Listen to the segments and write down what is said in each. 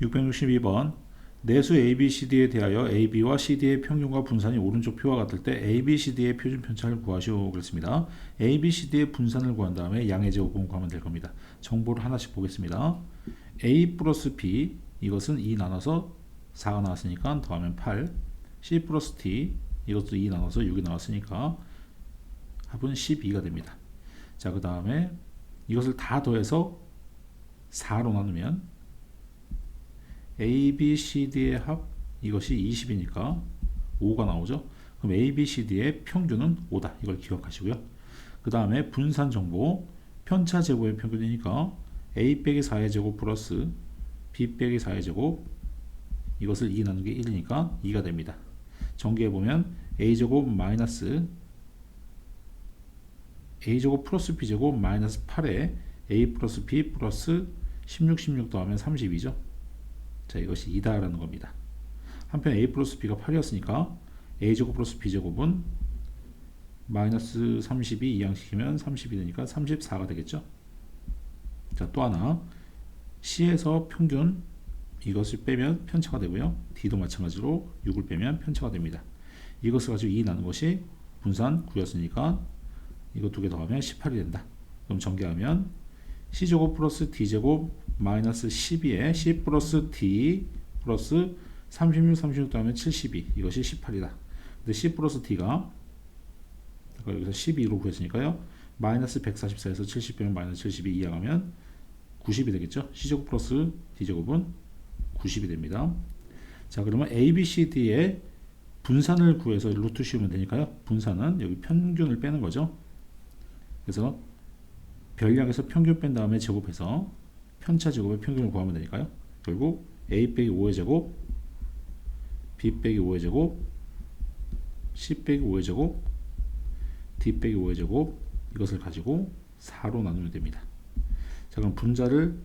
662번 내수 ABCD에 대하여 AB와 CD의 평균과 분산이 오른쪽 표와 같을 때 ABCD의 표준 편차를 구하시오 그랬습니다. ABCD의 분산을 구한 다음에 양의 제곱을 구하면 될 겁니다. 정보를 하나씩 보겠습니다. A 플러스 B 이것은 2 나눠서 4가 나왔으니까 더하면 8 C 플러스 T 이것도 2 나눠서 6이 나왔으니까 합은 12가 됩니다. 자, 그 다음에 이것을 다 더해서 4로 나누면 A, B, C, D의 합 이것이 20이니까 5가 나오죠. 그럼 A, B, C, D의 평균은 5다. 이걸 기억하시고요. 그 다음에 분산 정보 편차 제곱의 평균이니까 A 빼기 4의 제곱 플러스 B 빼기 4의 제곱 이것을 2 나누기 1이니까 2가 됩니다. 전개해 보면 A 제곱 마이너스 a제곱 플러스 b제곱 마이너스 8에 a 플러스 b 플러스 16, 16 더하면 32죠. 자 이것이 2다라는 겁니다. 한편 a 플러스 b가 8이었으니까 a제곱 플러스 b제곱은 마이너스 32 이항시키면 30이 되니까 34가 되겠죠. 자 또 하나 c에서 평균 이것을 빼면 편차가 되고요. d도 마찬가지로 6을 빼면 편차가 됩니다. 이것을 가지고 2 나눈 것이 분산 9였으니까 이거 두 개 더하면 18이 된다. 그럼 전개하면 c제곱 플러스 d제곱 마이너스 12에 c 플러스 d 플러스 36, 36 더하면 72 이것이 18이다. 근데 c 플러스 d가 여기서 12로 구했으니까요. 마이너스 144에서 70 빼면 마이너스 72 이항하면 90이 되겠죠. c제곱 플러스 d제곱은 90이 됩니다. 자 그러면 a, b, c, d의 분산을 구해서 루트 씌우면 되니까요. 분산은 여기 평균을 빼는 거죠. 그래서 별량에서 평균 뺀 다음에 제곱해서 편차 제곱의 평균을 구하면 되니까요. 결국 a 빼기 5의 제곱, b 빼기 5의 제곱, c 빼기 5의 제곱, d 빼기 5의 제곱 이것을 가지고 4로 나누면 됩니다. 자 그럼 분자를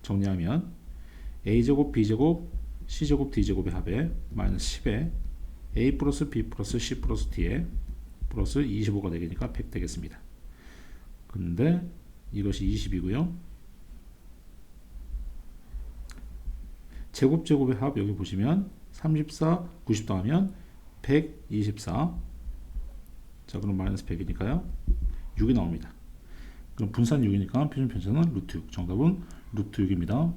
정리하면 a 제곱, b 제곱, c 제곱, d 제곱의 합에 마이너스 10에 a 플러스 b 플러스 c 플러스 d에 플러스 25가 되니까 100 되겠습니다. 근데 이것이 20이고요. 제곱 제곱의 합 여기 보시면 34, 90 더하면 124. 자, 그럼 마이너스 100이니까요. 6이 나옵니다. 그럼 분산 6이니까 표준 편차는 루트 6. 정답은 루트 6입니다.